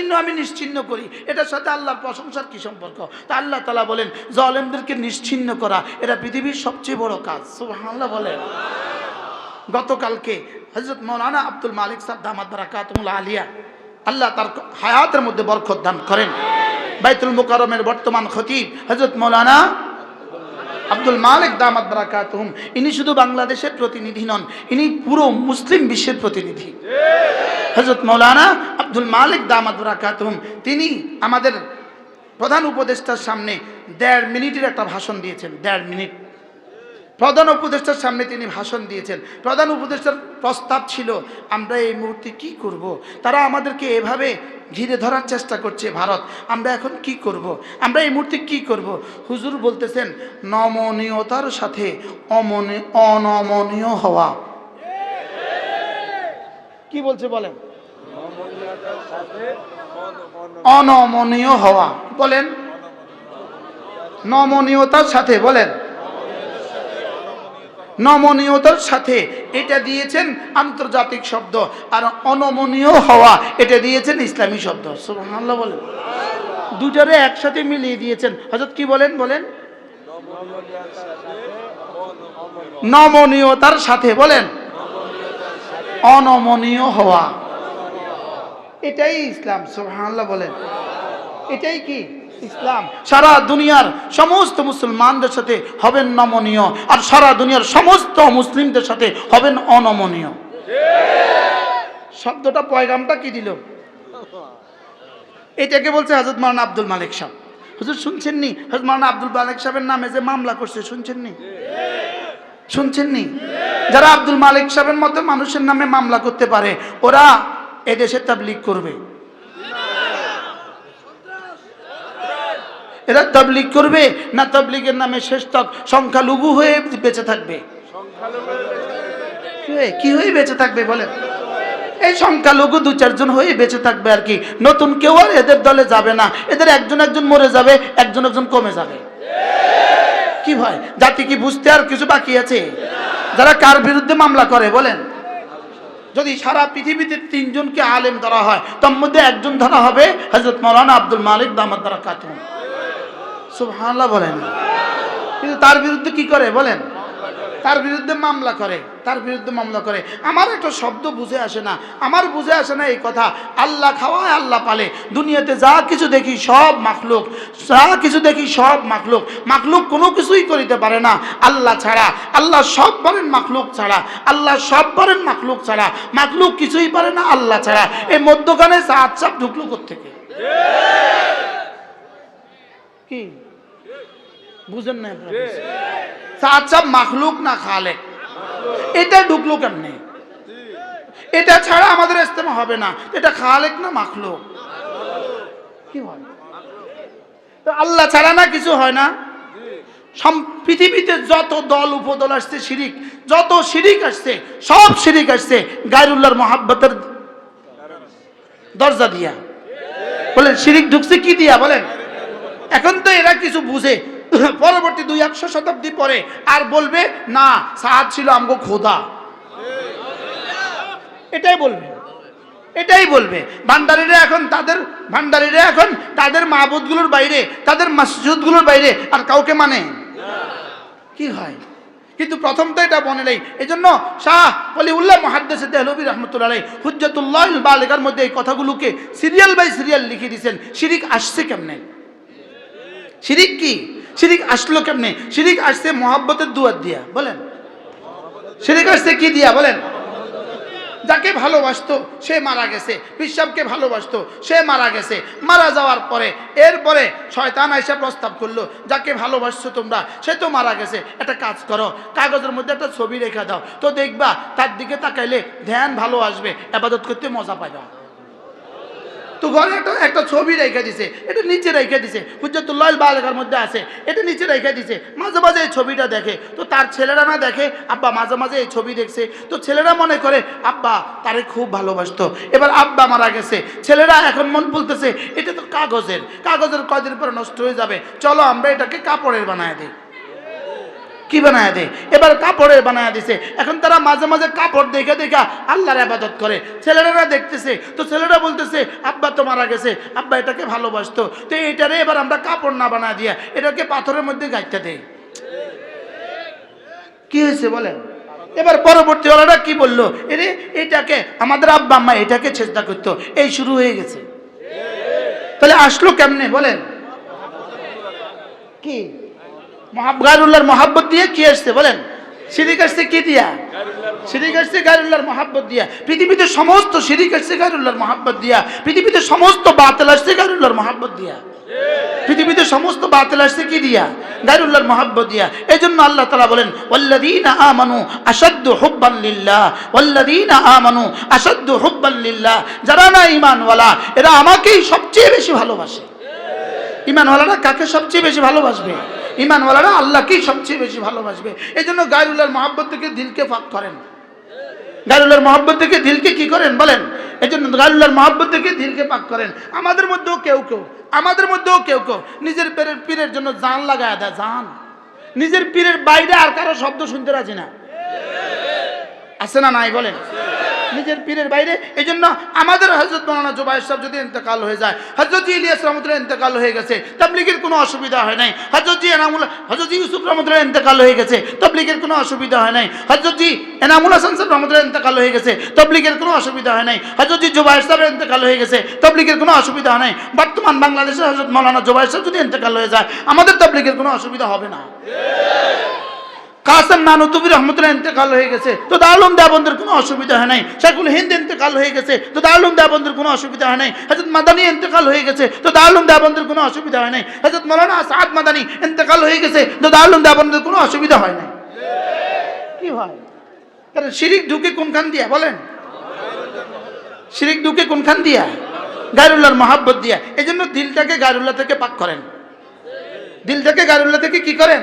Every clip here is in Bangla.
নিশ্চিন্ন, আমি নিশ্চিন্ন করি। এটার সাথে আল্লাহর প্রশংসার কি সম্পর্ক? তা আল্লাহ তালা বলেন, জলেমদেরকে নিশ্চিন্ন করা এটা পৃথিবীর সবচেয়ে বড় কাজ। সুবহানাল্লাহ বলেন। গতকালকে হজরত মৌলানা আব্দুল মালিক সাহ বারাকাতুল্লাহ আলিয়া আল্লাহ তার হায়াতের মধ্যে বরকত দান করেন। বাইতুল মুকারমের বর্তমান খতিব হজরত মৌলানা আব্দুল মালিক দামাদ বারাকাতুহুম। ইনি শুধু বাংলাদেশের প্রতিনিধি নন, ইনি পুরো মুসলিম বিশ্বের প্রতিনিধি। হজরত মৌলানা আব্দুল মালিক দামাদ বারাকাতুহুম, তিনি আমাদের প্রধান উপদেষ্টার সামনে দেড় মিনিটের একটা ভাষণ দিয়েছেন, দেড় মিনিট। প্রধান উপদেষ্টার সামনে তিনি ভাষণ দিয়েছেন প্রধান উপদেষ্টার প্রস্তাব ছিল, আমরা এই মুহূর্তে কি করব। তারা আমাদেরকে এভাবে ঘিরে ধরার চেষ্টা করছে ভারত আমরা এখন কি করব। আমরা এই মুহূর্তে কি করব। হুজুর বলতেছেন, নমনীয়তার সাথে অমনি, অনমনীয় হওয়া কি বলছে বলেন অনমনীয় হওয়া বলেন, নমনীয়তার সাথে, বলেন নমনীয়তার সাথে এটা দিয়েছেন আন্তর্জাতিক শব্দ আর অনমনীয় হওয়া এটা দিয়েছেন ইসলামী শব্দ। বলেন। দুজনে একসাথে মিলিয়ে দিয়েছেন। হজরত কি বলেন? বলেন। নমনীয়তার সাথে বলেন। অনমনীয় হওয়া। এটাই ইসলাম। সুবহানাল্লাহ বলেন। এটাই কি? ইসলাম। সারা দুনিয়ার সমস্ত মুসলমানদের সাথে হবেন নমনীয়, আর সারা দুনিয়ার সমস্ত মুসলিমদের সাথে হবেন অনমনীয়। শব্দটা পয়গামটা কি দিল? এটাকে বলছে হজরত মারানা আব্দুল মালিক সাহেব। হুজুর শুনছেন নি হজরত মারানা আব্দুল মালিক সাহেবের নামে যে মামলা করছে শুনছেন নি শুনছেন নি যারা আব্দুল মালিক সাহেবের মতো মানুষের নামে মামলা করতে পারে, ওরা এদেশে তাবলিগ করবে। এরা তাবলিগ করবে না তাবলিগের নামে শেষ তক সংখ্যালঘু হয়ে বেঁচে থাকবে? কি হয়ে- বেঁচে থাকবে বলেন? এই সংখ্যালঘু দু চারজন হয়ে বেঁচে থাকবে আর কি। নতুন কেউ আর এদের দলে যাবে না। এদের একজন একজন মরে যাবে, একজন একজন কমে যাবে। কি ভয়? জাতি কি বুঝতে আর কিছু বাকি আছে? যারা কার বিরুদ্ধে মামলা করে বলেন? যদি সারা পৃথিবীতে তিনজনকে আলেম ধরা হয়, তার মধ্যে একজন ধরা হবে হজরত মৌলানা আব্দুল মালিক দামাদ দ্বারা কাতুন সুবহানাল্লাহ বলেন। কিন্তু তার বিরুদ্ধে কি করে বলেন? তার বিরুদ্ধে মামলা করে, তার বিরুদ্ধে মামলা করে। আমার একটা শব্দ বুঝে আসে না। আমার বুঝে আসে না এই কথা। আল্লাহ খাওয়ায়, আল্লাহ পালে। দুনিয়াতে যা কিছু দেখি সব মাখলুক। যা কিছু দেখি সব মাখলুক। মাখলুক কোনো কিছুই করিতে পারে না। আল্লাহ ছাড়া। আল্লাহ সব পারেন মাখলুক ছাড়া। আল্লাহ সব পারেন মাখলুক ছাড়া। মাখলুক কিছুই পারে না আল্লাহ ছাড়া। এই মধ্যখানে চাপ ঢুকলো থেকে কি? বুঝেন না চাপ মাখলুক না খালে এটা ঢুকলো কেমনে? এটা ছাড়া আমাদের ইস্তেমা হবে না। এটা খালেক না মাখলুক? কি হয়? তো আল্লাহ ছাড়া না কিছু হয় না? পৃথিবীতে যত দল উপদল আসছে শিরিক যত শিরিক আসছে সব শিরিক আসছে। গায়রুল্লাহর মহাব্বতের দরজা দিয়া। বলেন শিরিক ঢুকছে কি দিয়া? বলেন। এখন তো এরা কিছু বুঝে। পরবর্তী দুই একশো শতাব্দী পরে আর বলবে, না সাহাদ ছিল আমগো খোদা। এটাই বলবে। এটাই বলবে। ভান্ডারিরা এখন তাদের, ভান্ডারিরা এখন তাদের মাহবুদগুলোর বাইরে, তাদের মসজিদগুলোর বাইরে আর কাউকে মানে? কি হয়? কিন্তু প্রথম তো এটা বনে নেই। এই জন্য শাহ উল্লাহ মহাদ্দেশ দেহলবী রহমতুল্লাহ হুজ্জতুল্লাহ বালেকার মধ্যে এই কথাগুলোকে সিরিয়াল বাই সিরিয়াল লিখে দিয়েছেন। শিরিক আসছে কেমনে? শিরিক কি? শিরিক আসলো কেমনে? শিরিক আসছে মহাব্বতের দুয়ার দিয়া, বলেন। শিরিক আসছে কি দিয়া, বলেন। যাকে ভালোবাসতো, সে মারা গেছে। পিসাবকে ভালোবাসতো, সে মারা গেছে। মারা যাওয়ার পরে, এরপরে শয়তান আইসা প্রস্তাব করল, যাকে ভালোবাসছো তোমরা, সে তো মারা গেছে। একটা কাজ করো, কাগজের মধ্যে একটা ছবি রেখে দাও। তো দেখবা, তার দিকে তাকাইলে ধ্যান ভালো আসবে, আবাদত করতে মজা পাইবা। তো ঘরে একটা একটা ছবি রেখে দিছে, এটা নিচে রেখে দিছে। হুজ্জাতুল্লাহ বালেকার মধ্যে আছে, এটা নিচে রেখে দিছে। মাঝে মাঝে এই ছবিটা দেখে, তো তার ছেলেরা না দেখে, আব্বা মাঝে মাঝে এই ছবি দেখছে। তো ছেলেরা মনে করে, আব্বা তারে খুব ভালোবাসতো। এবার আব্বা মারা গেছে, ছেলেরা এখন মন বলতেছে, এটা তো কাগজের কাগজের কয়দিন পরে নষ্ট হয়ে যাবে। চলো আমরা এটাকে কাপড়ের বানায় দিই। কি বানায় দেয় এবার কাপড়ের বানায় দিছে। এখন তারা মাঝে মাঝে কাপড় দেখে দেখে আল্লাহর আবাদত করে। ছেলেরা দেখতেছে, তো ছেলেরা বলতেছে, আব্বা, তো মারা গেছে। আব্বা, এটাকে ভালোবাসতো। তো এটারে এবার আমরা কাপড় না বানায় দিয়া এটাকে পাথরের মধ্যে গাইতে দেয় কি হয়েছে বলেন? এবার পরবর্তী ওলারা কি বলল? এরে, এটাকে আমাদের আব্বা, আম্মা এটাকে চেষ্টা করতো। এই শুরু হয়ে গেছে। তাহলে আসলো কেমনে? বলেন। কি? গায়রুল্লাহর মহাব্বত দিয়ে কি আসছে বলেন? সিরিক আসছে কি দিয়া? সিরিক আসছে গায়রুল্লাহর মহাব্বত দিয়া। পৃথিবীতে সমস্ত সিরিক আসছে গায়রুল্লাহর মহাব্বত দিয়া। পৃথিবীতে সমস্ত বাতিল আসছে গায়রুল্লাহর মহাব্বত দিয়া। পৃথিবীতে সমস্ত বাতিল আসছে কি দিয়া? গায়রুল্লাহর মহাব্বত দিয়া। এই জন্য আল্লাহ তালা বলেন, ওয়াল্লাযীনা আমানু আশাদ্দু হুব্বান লিল্লাহ, ওয়াল্লাযীনা আমানু আশাদ্দু হুব্বান লিল্লাহ। যারা না ঈমানওয়ালা, এরা আমাকেই সবচেয়ে বেশি ভালোবাসে। ইমানওয়ালারা কাকে সবচেয়ে বেশি ভালোবাসবে? ইমানওয়ালারা আল্লাহকেই সবচেয়ে বেশি ভালোবাসবে। এই জন্য গায়রুল্লাহর মহাব্বত থেকে দিলকে ফাঁক করেন। গায়রুল্লাহর মহাব্বত থেকে দিলকে কি করেন বলেন? এই জন্য গায়রুল্লাহর মহাব্বত থেকে দিলকে পাক করেন। আমাদের মধ্যেও কেউ কেউ, আমাদের মধ্যেও কেউ কেউ নিজের পীরের পীরের জন্য জান লাগায় দেয়, জান। নিজের পীরের বাইরে আর কারও শব্দ শুনতে রাজি না। আছে না নাই বলেন? নিজের পীরের বাইরে এই জন্য আমাদের হজরত মৌলানা জুবাইর সাহেব যদি ইন্তেকাল হয়ে যায় হজরত ইলিয়াস রহমতুল্লাহ ইন্তেকাল হয়ে গেছে, তাবলিগের কোনো অসুবিধা হয় নাই। হজরত এনামুল হজরত ইউসুফ রহমতুল্লাহ ইন্তেকাল হয়ে গেছে, তবলিগের কোনো অসুবিধা হয় নাই। হজরত এনামুল হাসান সাহেব রহমতুল্লাহ ইন্তেকাল হয়ে গেছে, তবলিগের কোনো অসুবিধা হয় নাই। হজরত জুবাইর সাহেব ইন্তেকাল হয়ে গেছে, তবলিগের কোনো অসুবিধা হয় নাই। বর্তমান বাংলাদেশের হজরত মৌলানা জুবাইর সাহেব যদি ইন্তেকাল হয়ে যায়, আমাদের তবলিগের কোনো অসুবিধা হবে না। কাসেম নানুতুবি রহমতুল্লাহ ইন্তেকাল হয়ে গেছে। তো দারুম দেবন্দের কোনো অসুবিধা হয় নাই। শেখুল হিন্দ ইন্তেকাল হয়ে গেছে। তো দারুম দেবন্দের কোনো অসুবিধা হয় নাই। হজরত মাদানী ইন্তেকাল হয়ে গেছে। তো দারুম দেবন্দের কোনো অসুবিধা হয় নাই। হজরত মৌলানা সাদ মাদানী ইন্তেকাল হয়ে গেছে। তো দারুম দেবন্দের কোনো অসুবিধা হয় নাই। কি হয়? কারণ শিরিক ঢুকে কোনখান দিয়া বলেন? শিরিক ঢুকে কোনখান দিয়া? গায়রুল্লাহর মহাব্বত দিয়া। এই জন্য দিলটাকে গায়রুল্লাহ থেকে পাক করেন। দিলটাকে গায়রুল্লাহ থেকে কি করেন?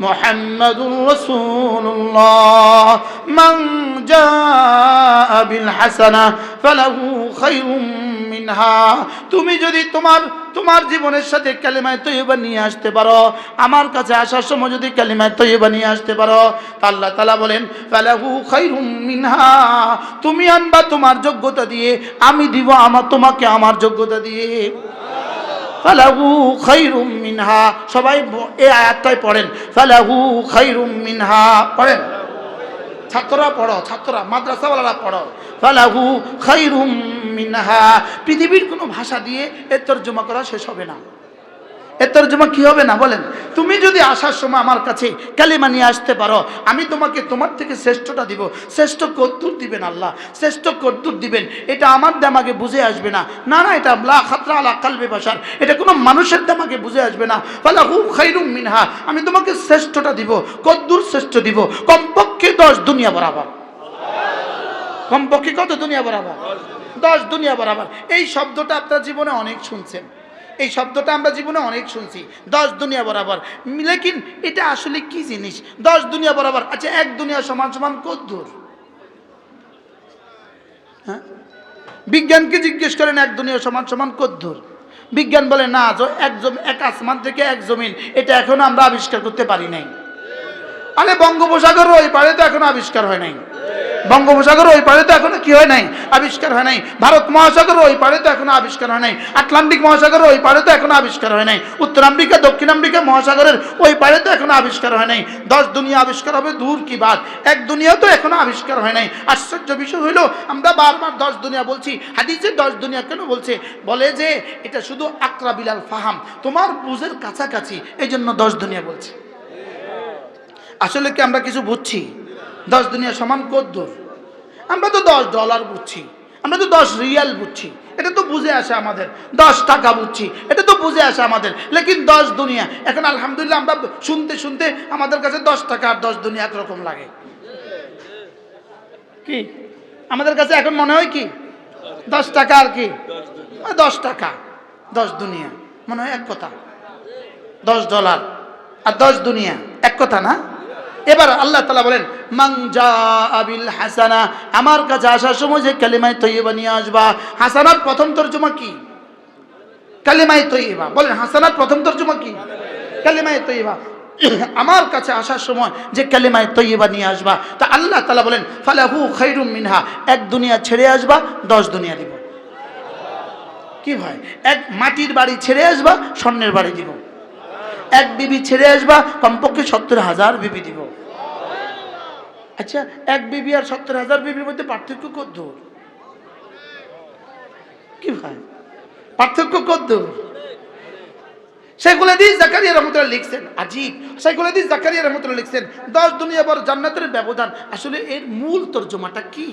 محمد رسول الله من جاء بالحسنة فله خير মিনহা তুমি যদি তোমার তোমার জীবনের সাথে কালিমায় তৈবা নিয়ে আসতে পারো আমার কাছে আসার সময় যদি কালিমায় তৈবা নিয়ে আসতে পারো তা আল্লাহ তালা বলেন ফালাহু খাইরুম মিনহা তুমি আনবা তোমার যোগ্যতা দিয়ে আমি দিব আমার তোমাকে আমার যোগ্যতা দিয়ে ফালাহু খৈরুম মিনহা। সবাই এই আয়াতটাই পড়েন। ফালাহু খৈরুম মিনহা। পড়েন? ছাত্ররা পড়ো, ছাত্ররা, মাদ্রাসাওয়ালারা পড়ো। ফালাহু খৈরুম মিনহা। পৃথিবীর কোনো ভাষা দিয়ে এর তর্জমা করা শেষ হবে না। এর তর্জমা কি হবে না? বলেন। তুমি যদি আসার সময় আমার কাছে কালিমা নিয়ে আসতে পারো, আমি তোমাকে তোমার থেকে শ্রেষ্ঠটা দিব। শ্রেষ্ঠ কদ্দুর দিবেন আল্লাহ। শ্রেষ্ঠ কদ্দুর দিবেন। এটা আমার দামাকে বুঝে আসবে না। না না, এটা লা খাতরা আলা কালবে বাসার এটা কোনো মানুষের দামাকে বুঝে আসবে না। ফালা হু খাইরুম মিনহা। আমি তোমাকে শ্রেষ্ঠটা দিব, কদ্দুর শ্রেষ্ঠ দিব। কমপক্ষে দশ দুনিয়া বরাবর। কমপক্ষে কত দুনিয়া বরাবর? দশ দুনিয়া বরাবর। এই শব্দটা আপনার জীবনে অনেক শুনছেন। এই শব্দটা আমরা জীবনে অনেক শুনছি। দশ দুনিয়া বরাবর। লেকিন এটা আসলে কি জিনিস? দশ দুনিয়া বরাবর। আচ্ছা এক দুনিয়া সমান সমান কত দূর হ্যাঁ? বিজ্ঞানকে জিজ্ঞেস করেন, এক দুনিয়া সমান সমান কত দূর বিজ্ঞান বলে, না এক এক আসমান থেকে এক জমিন। এটা এখনও আমরা আবিষ্কার করতে পারি নাই। আরে বঙ্গোপসাগর ওই পারে তো এখনও আবিষ্কার হয় নাই। বঙ্গোপসাগর ওই পারে তো এখনও কি হয় নাই? আবিষ্কার হয় নাই। ভারত মহাসাগর ওই পারে তো এখনও আবিষ্কার হয় নাই। আটলান্টিক মহাসাগর ওই পারে তো এখনও আবিষ্কার হয় নাই। উত্তর আমেরিকা, দক্ষিণ আমেরিকা মহাসাগরের ওই পারে তো এখনও আবিষ্কার হয় নাই। দশ দুনিয়া আবিষ্কার হবে, দূর কি বাদ এক দুনিয়া তো এখনও আবিষ্কার হয় নাই। আশ্চর্য বিষয় হইল, আমরা বারবার দশ দুনিয়া বলছি। হাদিসে দশ দুনিয়া কেন বলছে? বলে যে এটা শুধু আকরা বিলাল ফাহাম। তোমার বুঝের কাছাকাছি এই জন্য দশ দুনিয়া বলছে। আসলে কি আমরা কিছু বুঝছি? দশ দুনিয়া সমান কদ্দুর। আমরা তো দশ ডলার বুঝছি, আমরা তো দশ রিয়াল বুঝছি। এটা তো বুঝে আসে আমাদের, দশ টাকা বুঝছি, এটা তো বুঝে আসে আমাদের। লেকিন দশ দুনিয়া, এখন আলহামদুলিল্লাহ আমরা শুনতে শুনতে আমাদের কাছে দশ টাকা আর দশ দুনিয়া একরকম লাগে। কি? আমাদের কাছে এখন মনে হয় কি? দশ টাকা আর কি? দশ টাকা, দশ দুনিয়া। মনে হয় এক কথা। দশ ডলার আর দশ দুনিয়া, এক কথা না? এবার আল্লাহ তালা বলেন মাংজা আবিল হাসানা আমার কাছে আসার সময় যে কালিমায় তৈবা নিয়ে আসবা। হাসানার প্রথম তর্জমা কি? কালিমায় তৈবা বলেন, হাসানার প্রথম তর্জমা কি? কালিমায় তৈবা আমার কাছে আসার সময় যে কালিমায় তৈবা নিয়ে আসবা। তা আল্লাহ তালা বলেন, ফালাহু খৈরুম মিনহা এক দুনিয়া ছেড়ে আসবা, দশ দুনিয়া দিব। কি ভাই? এক মাটির বাড়ি ছেড়ে আসবা, স্বর্ণের বাড়ি দিব। এক বিবি ছেড়ে আসবা, কমপক্ষে সত্তর হাজার বিবি দিব। আচ্ছা এক বিবি আর সত্তর হাজার বিবির মধ্যে পার্থক্য কত? দূর কি ভাই? পার্থক্য কত? দূর সেগুলো দিয়ে জাকারিয়া রহমতুল্লাহ লিখছেন, আজিব। সেগুলো দিয়ে জাকারিয়া রহমতুল্লাহ লিখছেন, দশ দুনিয়া বড় জান্নাতের ব্যবধান। আসলে এর মূল তর্জমাটা কি?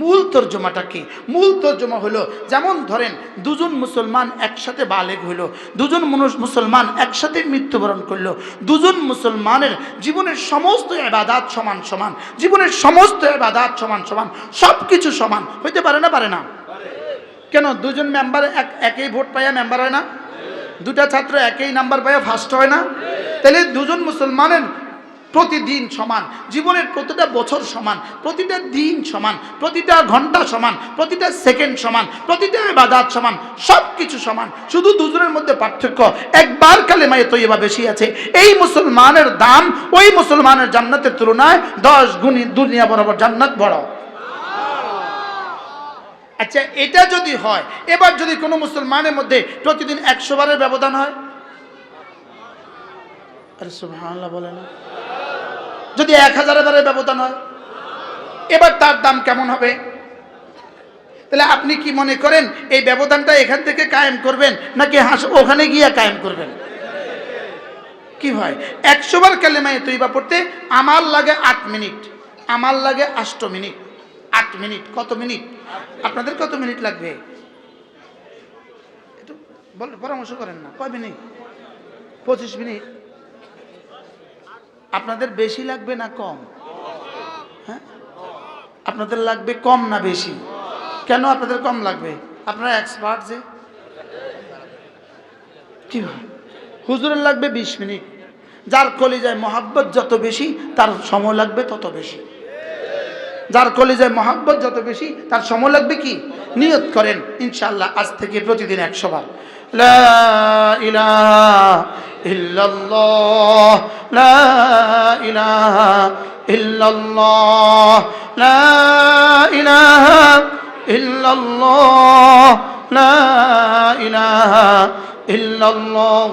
মূল তর্জমাটা কি? মূল তর্জমা হলো, যেমন ধরেন, দুজন মুসলমান একসাথে বালেগ হইল দুজন মুসলমান একসাথে মৃত্যুবরণ করল, দুজন মুসলমানের জীবনের সমস্ত এবাদাত সমান সমান, জীবনের সমস্ত এবাদাত সমান সমান সব কিছু সমান, হইতে পারে না পারে না? কেন? দুজন মেম্বার এক, একই ভোট পাইয়া মেম্বার হয় না? দুটা ছাত্র একই নাম্বার পাইয়া ফার্স্ট হয় না? তাহলে দুজন মুসলমানের প্রতিদিন সমান, জীবনের প্রতিটা বছর সমান, প্রতিটা দিন সমান, প্রতিটা ঘণ্টা সমান, প্রতিটা সেকেন্ড সমান, প্রতিটা বাদাত সমান সব কিছু সমান। শুধু দুজনের মধ্যে পার্থক্য। একবার কালেমায় তৈবা বেশি আছে। এই মুসলমানের দাম ওই মুসলমানের জান্নাতের তুলনায় দশ গুণী দুনিয়া বরাবর জান্নাত বড়। আচ্ছা এটা যদি হয়, এবার যদি কোনো মুসলমানের মধ্যে প্রতিদিন একশো বারের ব্যবধান হয়? আরে যদি এক হাজার বারের ব্যবধান হয়, এবার তার দাম কেমন হবে? তাহলে আপনি কি মনে করেন, এই ব্যবধানটা এখান থেকে কায়েম করবেন, নাকি হাস ওখানে গিয়ে কায়েম করবেন? কি হয়? একশো বার কালেমায় তৈবা পড়তে আমার লাগে আট মিনিট, আমার লাগে আষ্ট মিনিট। আট মিনিট, কত মিনিট? আপনাদের কত মিনিট লাগবে? একটু বল, পরামর্শ করেন না, কয় মিনিট? পঁচিশ মিনিট। আপনাদের বেশি লাগবে না কম? হ্যাঁ? আপনাদের লাগবে কম না বেশি? কেন আপনাদের কম লাগবে? আপনারা এক্সপার্ট যে। কি হুজুরের লাগবে বিশ মিনিট। যার কলিজায় মহাব্বত যত বেশি, তার সময় লাগবে তত বেশি। যার কলিজায় মহাব্বত যত বেশি, তার সময় লাগবে কি? নিয়ত করেন ইনশাল্লাহ আজ থেকে প্রতিদিন একশো বার। ইল্লাল্লাহ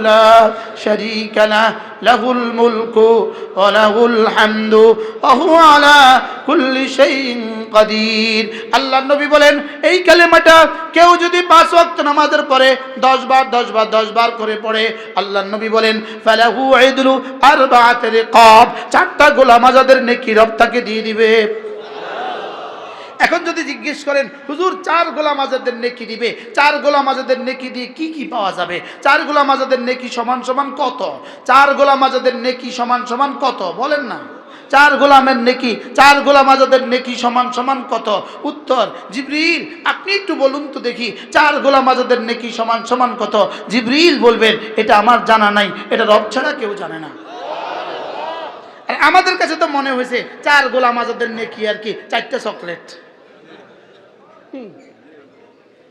لا شريك له له الملك وله الحمد وهو على كل شيء قدير আল্লাহ নবী বলেন এই কালেমাটা কেউ যদি পাঁচ ওয়াক্ত নামাজের পরে দশ বার দশ বার দশ বার করে পড়ে আল্লাহ নবী বলেন ফালাহু ইদলু আরবাআত রিকাব চারটা গোলাম আজাদের নেকি রব তাকে দিয়ে দিবে এখন যদি জিজ্ঞেস করেন, হুজুর, চার গোলাম আজাদের নেকি দিবে? চার গোলাম আজাদের নেকি দিয়ে কি কি পাওয়া যাবে? চার গোলাম আজাদের নেকি সমান সমান কত? চার গোলাম আজাদের নেকি সমান সমান কত? বলেন না। চার গোলামের নেকি, চার গোলাম আজাদের নেকি সমান সমান কত? উত্তর, জিবরিল, আপনি একটু বলুন তো দেখি, চার গোলাম আজাদের নেকি সমান সমান কত? জিবরিল বলবেন, এটা আমার জানা নাই, এটা রব ছাড়া কেউ জানে না। আমাদের কাছে তো মনে হয়েছে, চার গোলাম আজাদের নেকি আর কি, চারটা চকলেট।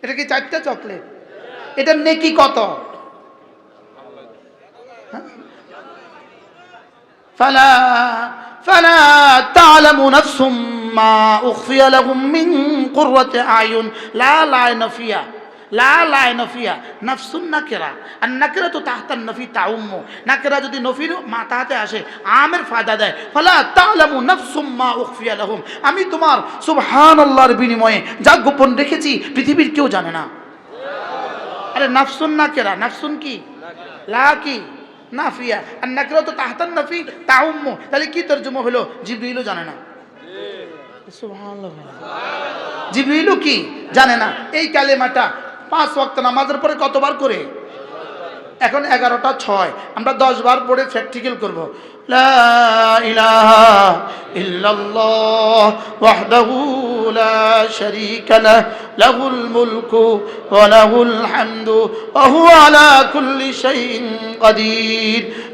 এটা কি চারটা চকলেট? এটার নেকি কত? হ্যাঁ? ফালা ফালা তা'লামু নাফসুম মা উখফিয়া লাহুম মিন কুররাতি আয়ুন। লা লা ফিয়া লা নাফসুন নাকিরা। আর নাকিরা তো তাহতান নফি তাউম্মু। নাকিরা যদি নফির মাথাতে আসে আমের ফায়দা দেয়। ফালা তা'লামু নাফসুম মা উখফিয়া লাহুম। আমি তোমার সুবহানাল্লাহর বিনিময়ে যা গোপন রেখেছি পৃথিবীর কেউ জানে না। আরে নাফসুন না কেরা নাফসুন কি? লা কি? নাফিয়া আর নাকরা তো তাহতান নাফি তাউম্ম। তাহলে কি তর্জমা হলো? জিবরিলও জানে না। সুবহানাল্লাহ। জিবরিলও কি? জানে না। এই কালেমাটা পাঁচ ওয়াক্ত নামাজের পরে কতবার করে? এখন এগারোটা ছয়। আমরা দশ বার পড়ে প্র্যাকটিক্যাল করব। লাহুল আলা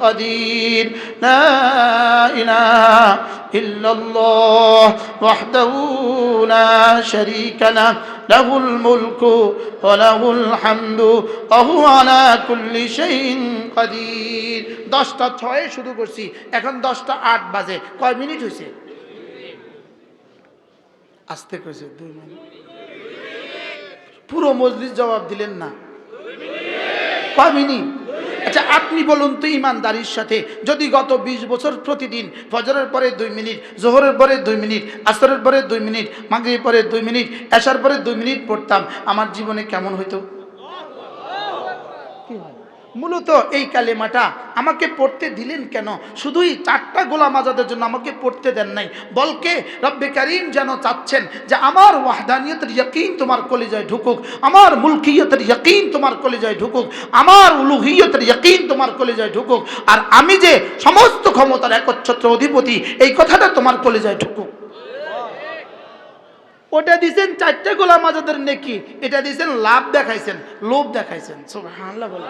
قدير لا إله إلا الله وحده لا شريك له له الملك وله الحمد وهو على كل شيء قدير দশটা ছয়ে শুরু করছি এখন দশটা আট বাজে কয় মিনিট হয়েছে আসতে করেছে দুই মিনিট পুরো মজলিস জবাব দিলেন না কয় মিনিট আচ্ছা আপনি বলুন তো ইমানদারির সাথে, যদি গত ২০ বছর প্রতিদিন ফজরের পরে দুই মিনিট, জোহরের পরে দুই মিনিট, আসরের পরে দুই মিনিট মাগরির পরে দুই মিনিট, এশার পরে দুই মিনিট পড়তাম, আমার জীবনে কেমন হইতো? মূলত এই কালেমাটা আমাকে পড়তে দিলেন কেন? শুধুই চারটা গোলাম আজাদের জন্য আমাকে পড়তে দেন নাই। বলকে রব্বে করিম যেন চাচ্ছেন যে আমার ওয়াহদানিয়তের ইয়কিন তোমার কলেজায় ঢুকুক, আমার মুলকিয়তের ইয়কিন তোমার কলেজায় ঢুকুক, আমার উলুহিয়তের ইয়কিন তোমার কলেজায় ঢুকুক, আর আমি যে সমস্ত ক্ষমতার একচ্ছত্র অধিপতি, এই কথাটা তোমার কলেজায় ঢুকুক। ওটা দিছেন চারটে গোলাম আজাদের নেকি, এটা দিছেন লাভ দেখাইছেন, লোভ দেখাইছেন। সব সুবহানাল্লাহ বলে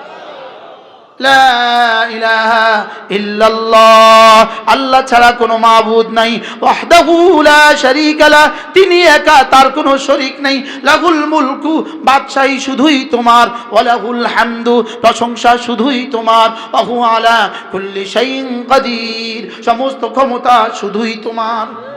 আল্লাহ ছাড়া কোনো মাবুদ নাই। ওয়াহদাহু লা শারীকা লা তিনি একা, তার কোনো শরীক নাই। লাহুল মুলকু, বাদশাহী শুধুই তোমার। ওয়ালাহুল হামদু, প্রশংসা শুধুই তোমার। ওয়াহু আলা কুল্লি কাদির। সমস্ত ক্ষমতা শুধুই তোমার।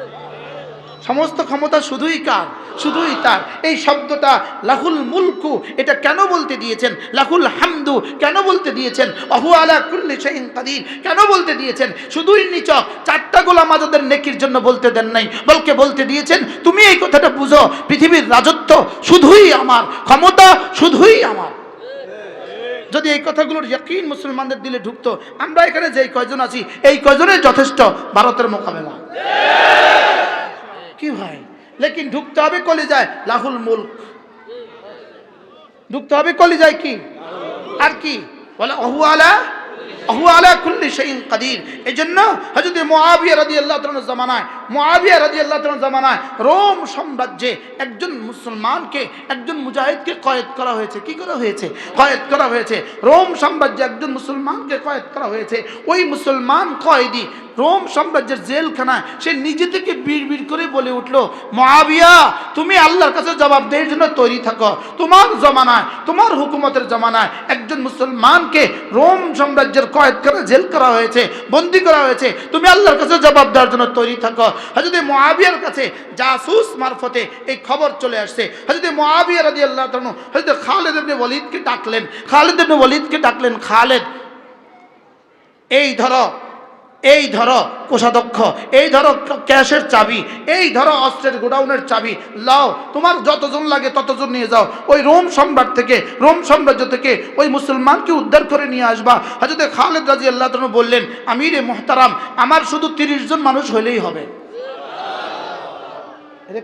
সমস্ত ক্ষমতা শুধুই কার? শুধুই তার। এই শব্দটা লাহুল মুলকু এটা কেন বলতে দিয়েছেন? লাহুল হামদু কেন বলতে দিয়েছেন? অহু আলা কুল্লি শাইইন কাদির কেন বলতে দিয়েছেন? শুধুই নিচক। চারটা গোলাম আজাদের নেকির জন্য বলতে দেন নাই। বলকে বলতে দিয়েছেন, তুমি এই কথাটা বুঝো। পৃথিবীর রাজত্ব শুধুই আমার। ক্ষমতা শুধুই আমার। যদি এই কথাগুলোর ইয়কিন মুসলমানদের দিলে ঢুকতো, আমরা এখানে যে কয়জন আছি, এই কয়জনের যথেষ্ট? ভারতের মোকাবেলা। কি ভাই লেকিন ঢুকতে হবে কলিজায় লাহুল মুলক ঢুকতে হবে কলিজায় কি আর কি বলে অহু আলা অহু আলা রোম সাম্রাজ্যে একজন মুসলমানকে, একজন মুজাহিদকে কয়েদ করা হয়েছে। কি করা হয়েছে? কয়েদ করা হয়েছে। রোম সাম্রাজ্যে একজন মুসলমানকে কয়েদ করা হয়েছে। ওই মুসলমান কয়েদি রোম সাম্রাজ্যের জেলখানায়, সে নিজে থেকে বিড় বিড় করে বলে উঠল মহাবিয়া তুমি আল্লাহর কাছে জবাব দেওয়ার জন্য তৈরি থাকো। তোমার জমানায়, তোমার হুকুমতের জমানায় একজন মুসলমানকে রোম সাম্রাজ্যের কয়েদ করা জেল করা হয়েছে, বন্দি করা হয়েছে। তুমি আল্লাহর কাছে জবাব দেওয়ার জন্য তৈরি থাকো। হজরত মহাবিয়ার কাছে জাসুস মারফতে এই খবর চলে আসছে। হজরত মহাবিয়া রাজি আল্লাহ হজরত খালেদ ইবনে ওলিদকে ডাকলেন। খালেদ ইবনে ওয়ালিদকে ডাকলেন, খালেদ, এই ধরো এই ধরো কোষাধ্যক্ষ, এই ধরো ক্যাশের চাবি, এই ধরো অস্ত্রের গোডাউনের চাবি, লাও, তোমার যতজন লাগে ততজন নিয়ে যাও। ওই রোম সম্রাট থেকে, রোম সাম্রাজ্য থেকে ওই মুসলমানকে উদ্ধার করে নিয়ে আসবা। হাজরতে খালেদ রাজি আল্লাহ বললেন, আমির এ মোহতারাম, আমার শুধু তিরিশ জন মানুষ হইলেই হবে।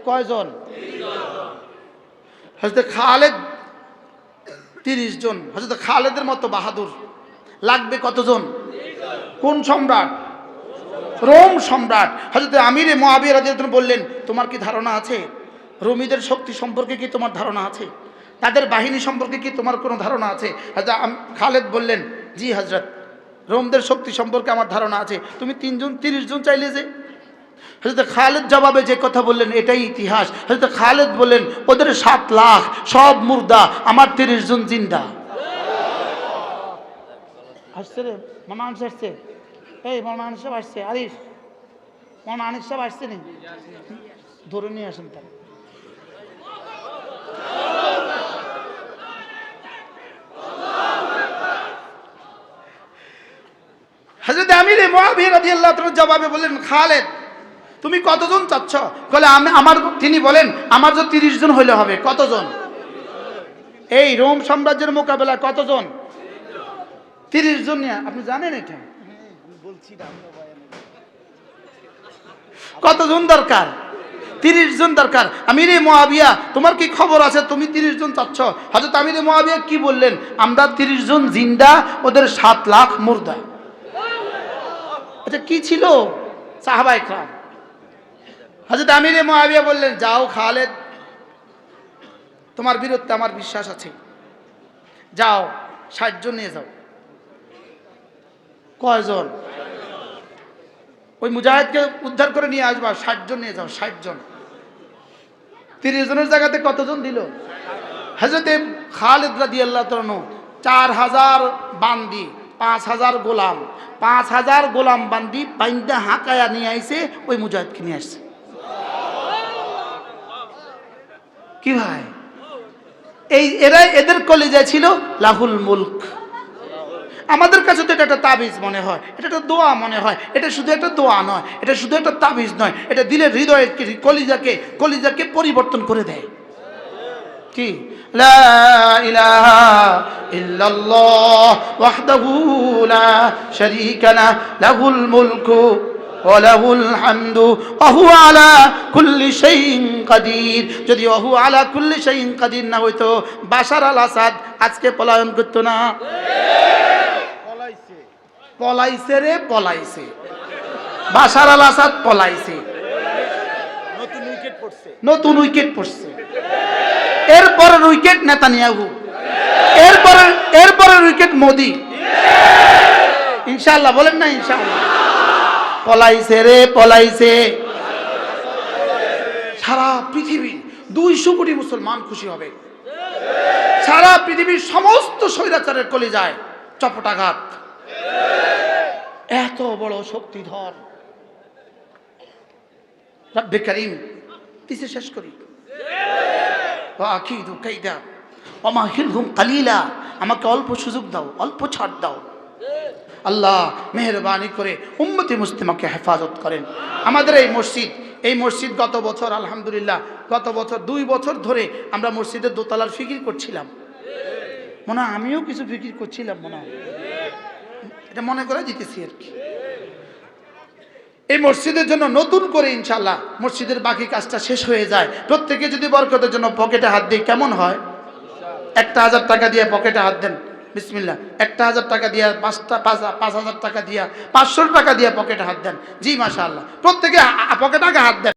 কয়জন? হজরত খালেদ তিরিশ জন হজরত খালেদের মতো বাহাদুর। লাগবে কতজন? কোন সম্রাট? রোম সম্রাট হজরত আমিরে মহাবীর রাজিয়াতুন বললেন, তোমার কি ধারণা আছে? রোমিদের শক্তি সম্পর্কে কি তোমার ধারণা আছে? তাদের বাহিনী সম্পর্কে কি তোমার কোনো ধারণা আছে? হজরত খালেদ বললেন, জি হজরত রোমদের শক্তি সম্পর্কে আমার ধারণা আছে। তুমি তিনজন, তিরিশ জন চাইলে যে হজরত খালেদ জবাবে যে কথা বললেন, এটাই ইতিহাস। হজরত খালেদ বললেন, ওদের সাত লাখ, সব মুর্দা, আমার তিরিশ জন জিন্দা। আসছে রে, মামা আসছে। এই আনিস সাহেব আসছে। আরিস মামা আনিস সাহেব আসছে নি? ধরে নিয়ে আসেন তার হাজরত আমির মহাবীর রাজি আল্লাহ জবাবে বললেন, খালেদ, তুমি কতজন চাচ্ছ? বলে আমি, আমার, তিনি বলেন, আমার তো তিরিশ জন হইলে হবে। কতজন? এই রোম সাম্রাজ্যের মোকাবেলা কতজন? তিরিশ জন আপনি জানেন এটা? কতজন দরকার? তিরিশ জন দরকার। আমিরে মহাবিয়া তোমার কি খবর আছে? তুমি তিরিশ জন চাচ্ছ। হয়তো আমিরে মহাবিয়া কি বললেন? আমরা তিরিশ জন জিন্দা, ওদের সাত লাখ মুর্দা। আচ্ছা কি ছিল? সাহাবাই খান হজরত আমিরে মহাবিয়া বললেন, যাও খালেদ, তোমার বিরুদ্ধে আমার বিশ্বাস আছে। যাও জন নিয়ে যাও। কয়জন? ওই মুজাহিদকে উদ্ধার করে নিয়ে আসবা, ষাট জন নিয়ে যাও, ষাট জন। তিরিশ জনের জায়গাতে কতজন দিল? হাজরতে খালেদ রাদি আল্লাহ তনু চার হাজার বান্দি, পাঁচ হাজার গোলাম। পাঁচ হাজার গোলাম বান্দি বাইন্দা হাঁকায়া নিয়ে আইসে ওই মুজাহিদকে নিয়ে আসছে। কি ভাই? এই এরা এদের কলেজায় ছিল লাহুল মুলক। আমাদের কাছে তো এটা একটা তাবিজ মনে হয়, এটা একটা দোয়া মনে হয়, এটা শুধু একটা দোয়া নয়, এটা শুধু একটা তাবিজ নয়, এটা দিলের হৃদয়ের কলিজাকে কলিজাকে পরিবর্তন করে দেয়। কি? যদি হুয়া আলা কুল্লি শাইইন কাদির না হইতো, বাশার আল আসাদ আজকে পলায়ন করতো না। পলাইছে রে পলাইছে। বাশার আল আসাদ পলাইছে। নতুন উইকেট পড়ছে। নতুন উইকেট পড়ছে। এরপরের উইকেট নেতানিয়াহু। এরপরের এরপরের উইকেট মোদি। ইনশাল্লাহ বলেন না ইনশাল্লাহ পলাইছে রে পলাইছে। সারা পৃথিবী দুইশো কোটি মুসলমান খুশি হবে। সারা পৃথিবীর সমস্ত স্বৈরাচারের কলে যায় চপটাঘাত। এত বড় শক্তিধর। রব্বে করিম, কিসে শেষ করি? হিলহুম কালিলা, আমাকে অল্প সুযোগ দাও, অল্প ছাড় দাও। আল্লাহ মেহরবানি করে উম্মতি মুসলিমাকে হেফাজত করেন। আমাদের এই মসজিদ এই মসজিদ গত বছর, আলহামদুলিল্লাহ, গত বছর, দুই বছর ধরে আমরা মসজিদের দোতলার ফিকির করছিলাম। মনে, আমিও কিছু ফিকির করছিলাম, মনে। হয় এটা মনে করে দিতেছি আর কি। এই মসজিদের জন্য নতুন করে ইনশাল্লাহ মসজিদের বাকি কাজটা শেষ হয়ে যায়। প্রত্যেকে যদি বরকতের জন্য পকেটে হাত দিই কেমন হয়? একটা হাজার টাকা দিয়ে পকেটে হাত দেন। বিসমিল্লা একটা হাজার টাকা দিয়া, পাঁচটা, পাঁচ পাঁচ হাজার টাকা দিয়া, পাঁচশো টাকা দিয়া পকেটে হাত দেন। জি মাশা আল্লাহ প্রত্যেকে পকেটে আগে হাত দেন।